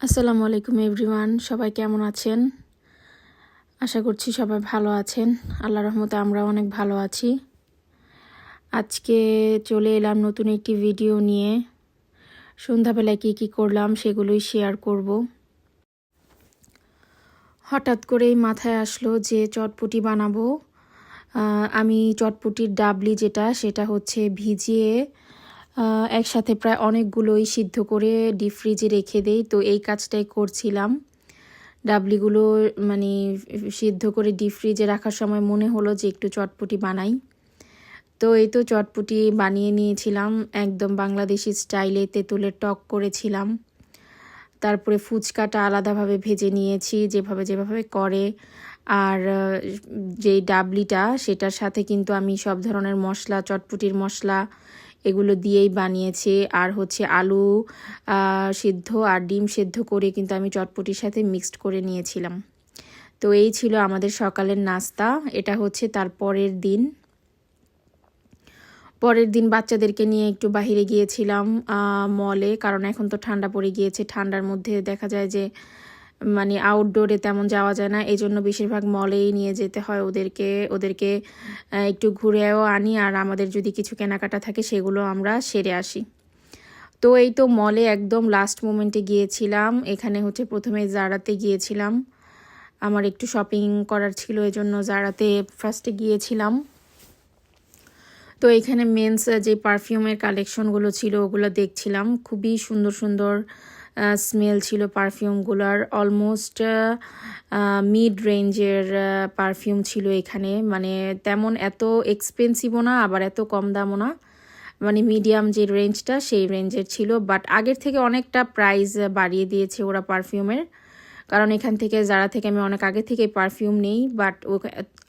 আসসালামু আলাইকুম এভরিওয়ান, সবাই কেমন আছেন? আশা করছি সবাই ভালো আছেন। আল্লাহ রহমতে আমরা অনেক ভালো আছি। আজকে চলে এলাম নতুন একটি ভিডিও নিয়ে। সন্ধ্যাবেলায় কী কী করলাম সেগুলোই শেয়ার করব। হঠাৎ করেই মাথায় আসলো যে চটপটি বানাবো। আমি চটপটির ডাবলি যেটা, সেটা হচ্ছে ভিজিয়ে একসাথে প্রায় অনেকগুলোই সিদ্ধ করে ডিপ ফ্রিজে রেখে দেই। তো এই কাজটাই করছিলাম। ডাবলিগুলো মানে সিদ্ধ করে ডিপ ফ্রিজে রাখার সময় মনে হলো যে একটু চটপটি বানাই। তো এই তো চটপটি বানিয়ে নিয়েছিলাম। একদম বাংলাদেশি স্টাইলে তেঁতুলের টক করেছিলাম। তারপরে ফুচকাটা আলাদাভাবে ভেজে নিয়েছি, যেভাবে যেভাবে করে। আর যেই ডাবলিটা, সেটার সাথে কিন্তু আমি সব ধরনের মশলা, চটপটির মশলা এগুলো দিয়েই বানিয়েছে। আর হচ্ছে আলু সিদ্ধ আর ডিম সেদ্ধ করে কিন্তু আমি চটপটির সাথে মিক্সড করে নিয়েছিলাম। তো এই ছিল আমাদের সকালের নাস্তা। এটা হচ্ছে তার পরের দিন। পরের দিন বাচ্চাদেরকে নিয়ে একটু বাহিরে গিয়েছিলাম মলে কারণ এখন তো ঠান্ডা পড়ে গিয়েছে। ঠান্ডার মধ্যে দেখা যায় যে মানে আউটডোরে তেমন যাওয়া যায় না। এই জন্য বেশিরভাগ মলেই নিয়ে যেতে হয় ওদেরকে ওদেরকে একটু ঘুরেও আনি। আর আমাদের যদি কিছু কেনাকাটা থাকে সেগুলো আমরা সেরে আসি। তো এই তো মলে একদম লাস্ট মোমেন্টে গিয়েছিলাম। এখানে হচ্ছে প্রথমে জারাতে গিয়েছিলাম। আমার একটু শপিং করার ছিল, এজন্য জারাতে ফার্স্টে গিয়েছিলাম। তো এখানে মেন্স যে পারফিউমের কালেকশনগুলো ছিল, ওগুলো দেখছিলাম। খুবই সুন্দর সুন্দর স্মেল ছিল পারফিউমগুলোর অলমোস্ট মিড রেঞ্জের পারফিউম ছিল এখানে। মানে তেমন এত এক্সপেন্সিভও না, আবার এত কম দামও না। মানে মিডিয়াম যে রেঞ্জটা সেই রেঞ্জের ছিল। বাট আগের থেকে অনেকটা প্রাইস বাড়িয়ে দিয়েছে ওরা পারফিউমের কারণ এখান থেকে, যারা থেকে আমি অনেক আগে থেকে পারফিউম নেই বাট ও,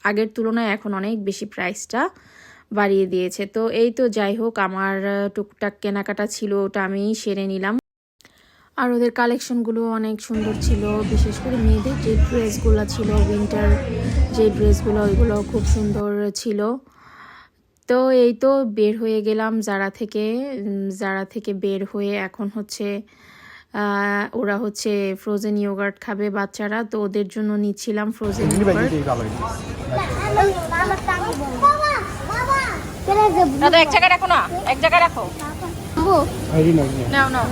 আগের তুলনায় এখন অনেক বেশি প্রাইসটা বাড়িয়ে দিয়েছে। তো এই তো যাই হোক, আমার টুকটাক কেনাকাটা ছিল, ওটা আমি সেরে নিলাম। আর ওদের কালেকশনগুলো অনেক সুন্দর ছিল। বিশেষ করে মেয়েদের যে ড্রেসগুলো ছিল উইন্টার যে ড্রেসগুলো ওইগুলো খুব সুন্দর ছিল। তো এই তো বের হয়ে গেলাম যারা থেকে। যারা থেকে বের হয়ে এখন হচ্ছে ওরা হচ্ছে ফ্রোজেন ইয়োগার্ট খাবে বাচ্চারা। তো ওদের জন্য নিচ্ছিলাম ফ্রোজেন ইয়োগার্ট এক জায়গায় রাখো না। এক জায়গায় রাখো। নাও নাও।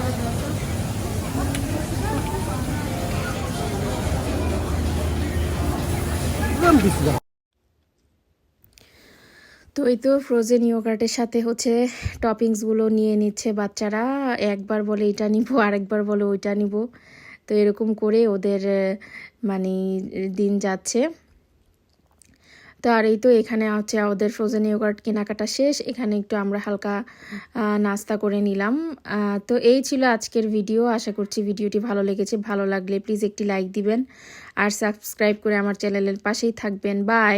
তো এই তো ফ্রোজেন ইয়োগার্টের সাথে হচ্ছে টপিংসগুলো নিয়ে নিচ্ছে বাচ্চারা। একবার বলে এটা নিব, আরেকবার বলে ওইটা নিব। তো এরকম করে ওদের মানে দিন যাচ্ছে। তো আর এই তো এখানে হচ্ছে ওদের ফ্রোজেন ইয়োগার্ট কেনাকাটা শেষ। এখানে একটু আমরা হালকা নাস্তা করে নিলাম। তো এই ছিল আজকের ভিডিও আশা করছি ভিডিওটি ভালো লেগেছে। ভালো লাগলে প্লিজ একটি লাইক দিবেন। আর সাবস্ক্রাইব করে আমার চ্যানেলের পাশেই থাকবেন। বাই